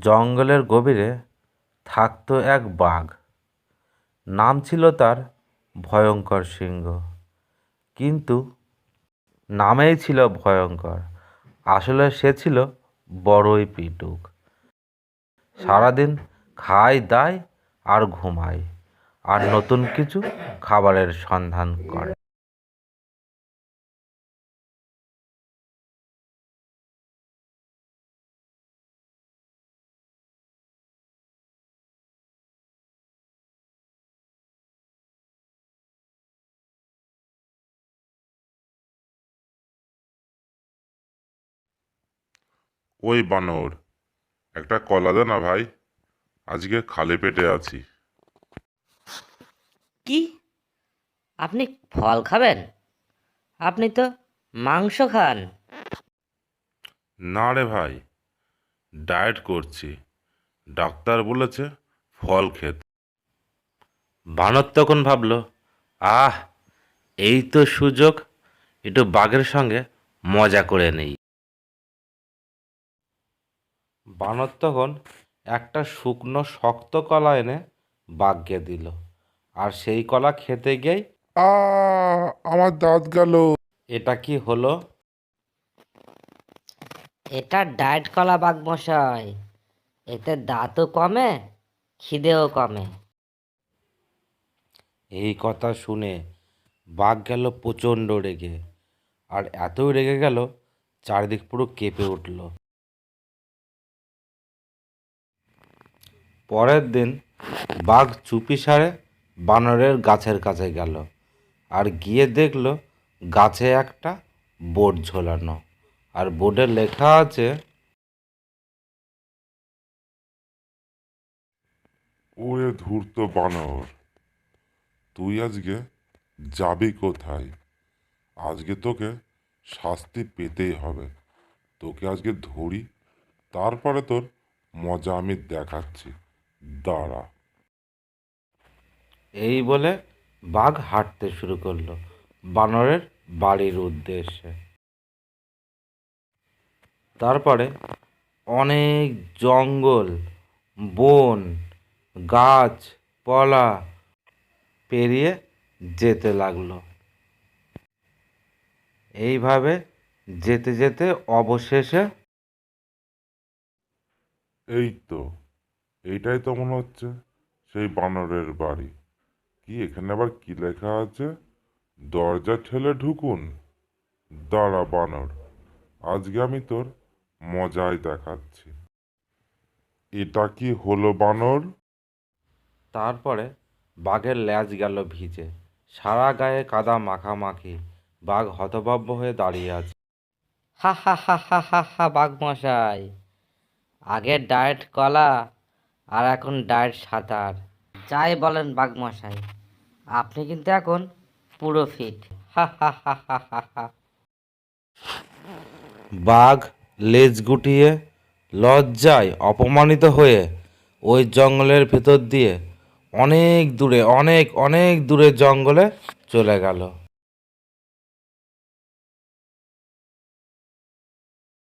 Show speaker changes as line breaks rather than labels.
জঙ্গলের গভীরে থাকতো এক বাঘ। নাম ছিল তার ভয়ঙ্কর সিংহ। কিন্তু নামেই ছিল ভয়ঙ্কর। আসলে সে ছিল বড়ই পিটুক। সারাদিন খায়, দায় আর ঘুমায় আর নতুন কিছু খাবারের সন্ধান করে।
ওই বানর। একটা কলা দে না ভাই আজকে খালি পেটে আছি।
কি? আপনি ফল খাবেন? আপনি তো মাংস খান।
না রে ভাই ডায়েট করছি। ডাক্তার বলেছে ফল খেতে।
বানর তখন ভাবলো আহ এই তো সুযোগ একটু বাঘের সঙ্গে মজা করে নেই। বানর তখন একটা শুকনো শক্ত কলা এনে বাঘকে দিল। আর সেই কলা খেতে গিয়েই
আ আমার দাঁত গেল।
এটা কি হলো?
এটা ডায়েট কলা বাঘমশাই এতে দাঁতও কমে খিদেও কমে।
এই কথা শুনে বাঘ গেল প্রচণ্ড রেগে। আর এতই রেগে গেল চারিদিক পুরো কেঁপে উঠল। পরের দিন বাঘ চুপি সারে বানরের গাছের কাছে গেল আর গিয়ে দেখল গাছে একটা বোর্ড ঝোলানো। আর বোর্ডে লেখা আছে,
ওরে ধূর্ত বানর, তুই আজকে যাবি কোথায়? আজকে তোকে শাস্তি পেতেই হবে। তোকে আজকে ধরি, তারপরে তোর মজা আমি দেখাচ্ছি। দাঁড়া।
এই বলে বাঘ হাঁটতে শুরু করল বানরের বাড়ির উদ্দেশ্যে। তারপরে অনেক জঙ্গল বন গাছ পলা পেরিয়ে যেতে লাগল। এইভাবে যেতে যেতে অবশেষে
এই তো। এইটাই তো মনে হচ্ছে সেই বানরের বাড়ি। কি এখানে আবার কি লেখা আছে? দরজা ঠেলে ঢুকুন। দাঁড়া বানর আজকে আমি তোর মজাই দেখাচ্ছি। এটা কি হলো বানর?
তারপরে বাঘের ল্যাজ গেল ভিজে সারা গায়ে কাদা মাখামাখি বাঘ হতভাব্য হয়ে দাঁড়িয়ে আছে।
হা হা হা হা হা হা বাঘমশাই আগের ডায়েট কলা আর এখন ডায়েট সাঁতার। যাই বলেন বাঘমশাই, আপনি কিন্তু এখন পুরো ফিট হা।
বাঘ লেজ গুটিয়ে লজ্জায় অপমানিত হয়ে ওই জঙ্গলের ভেতর দিয়ে অনেক দূরে, অনেক অনেক দূরে জঙ্গলে চলে গেল।